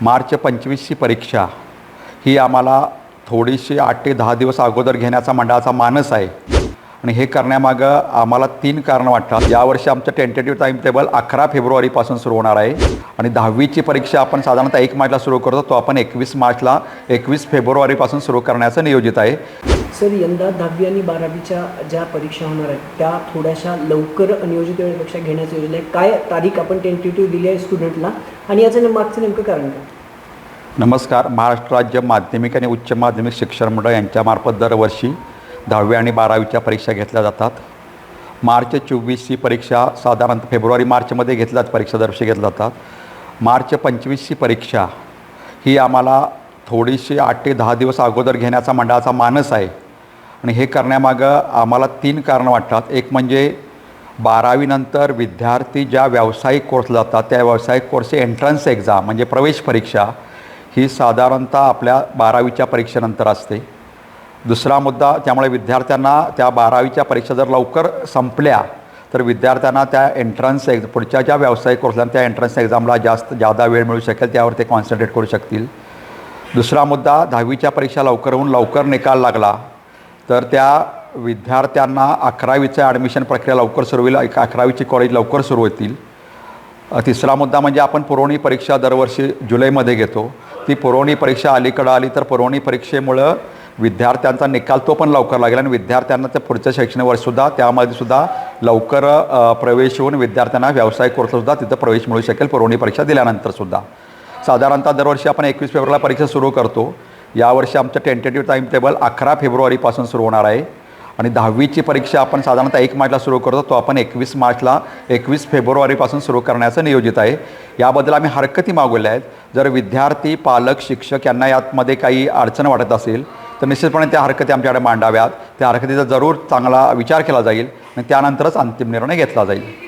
मार्च पंचवीसची परीक्षा. ही आम्हाला थोडीशी आठ ते दहा दिवस अगोदर घेण्याचा मंडळाचा मानस आहे. आणि हे करण्यामागं आम्हाला तीन कारणं वाटतात. यावर्षी आमचं टेंटेटिव्ह टाईम टेबल अकरा फेब्रुवारीपासून सुरू होणार आहे. आणि दहावीची परीक्षा आपण साधारणतः एक मार्चला सुरू करतो. तो आपण एकवीस मार्चला एकवीस फेब्रुवारीपासून सुरू करण्याचं नियोजित आहे. सर यंदा दहावी आणि बारावीच्या ज्या परीक्षा होणार आहेत त्या थोड्याशा लवकर नियोजित वेळेपेक्षा घेण्याचं योजना आहे. काय तारीख आपण टेंटेटिव्ह दिली आहे स्टुडंटला आणि याचं मागचं नेमकं कारण काय? नमस्कार. महाराष्ट्र राज्य माध्यमिक आणि उच्च माध्यमिक शिक्षण मंडळ यांच्यामार्फत दरवर्षी दहावी आणि बारावीच्या परीक्षा घेतल्या जातात. मार्च चोवीसची परीक्षा साधारणतः फेब्रुवारी मार्चमध्ये घेतल्या परीक्षा दरवर्षी घेतल्या जातात. मार्च पंचवीसची परीक्षा ही आम्हाला थोडीशी आठ ते दहा दिवस अगोदर घेण्याचा मंडळाचा मानस आहे. आणि हे करण्यामागं आम्हाला तीन कारणं वाटतात. एक म्हणजे बारावीनंतर विद्यार्थी ज्या व्यावसायिक कोर्सला जातात त्या व्यावसायिक कोर्सची एंट्रन्स एक्झाम म्हणजे प्रवेश परीक्षा ही साधारणतः आपल्या बारावीच्या परीक्षेनंतर असते. दुसरा मुद्दा त्यामुळे विद्यार्थ्यांना त्या बारावीच्या परीक्षा जर लवकर संपल्या तर विद्यार्थ्यांना त्या एंट्रन्स एक्झ पुढच्या ज्या व्यावसायिक कोर्सला त्या एंट्रन्स एक्झामला जास्त जादा वेळ मिळू शकेल त्यावर ते कॉन्सन्ट्रेट करू शकतील. दुसरा मुद्दा दहावीच्या परीक्षा लवकर होऊन लवकर निकाल लागला तर त्या विद्यार्थ्यांना अकरावीचं ॲडमिशन प्रक्रिया लवकर सुरू होईल एक अकरावीची कॉलेज लवकर सुरू होतील. तिसरा मुद्दा म्हणजे आपण पुरवणी परीक्षा दरवर्षी जुलैमध्ये घेतो. ती पुरवणी परीक्षा अलीकडं आली तर पुरवणी परीक्षेमुळं विद्यार्थ्यांचा निकाल तो पण लवकर लागेल आणि विद्यार्थ्यांना ते पुढचं शैक्षणिक वर्षसुद्धा त्यामध्ये सुद्धा लवकर प्रवेश होऊन विद्यार्थ्यांना व्यावसायिक कोर्ससुद्धा तिथं प्रवेश मिळू शकेल पुरवणी परीक्षा दिल्यानंतरसुद्धा साधारणतः दरवर्षी आपण एकवीस फेब्रुवारीला परीक्षा सुरू करतो. यावर्षी आमचं टेंटेटिव्ह टाईम टेबल अकरा फेब्रुवारीपासून सुरू होणार आहे. आणि दहावीची परीक्षा आपण साधारणतः एक मार्चला सुरू करतो तो आपण एकवीस मार्चला एकवीस फेब्रुवारीपासून सुरू करण्याचं नियोजित आहे. याबद्दल आम्ही हरकती मागवल्या आहेत. जर विद्यार्थी पालक शिक्षक यांना यातमध्ये काही अडचण वाटत असेल तर निश्चितपणे त्या हरकती आमच्याकडे मांडाव्यात. त्या हरकतीचा जरूर चांगला विचार केला जाईल आणि त्यानंतरच अंतिम निर्णय घेतला जाईल.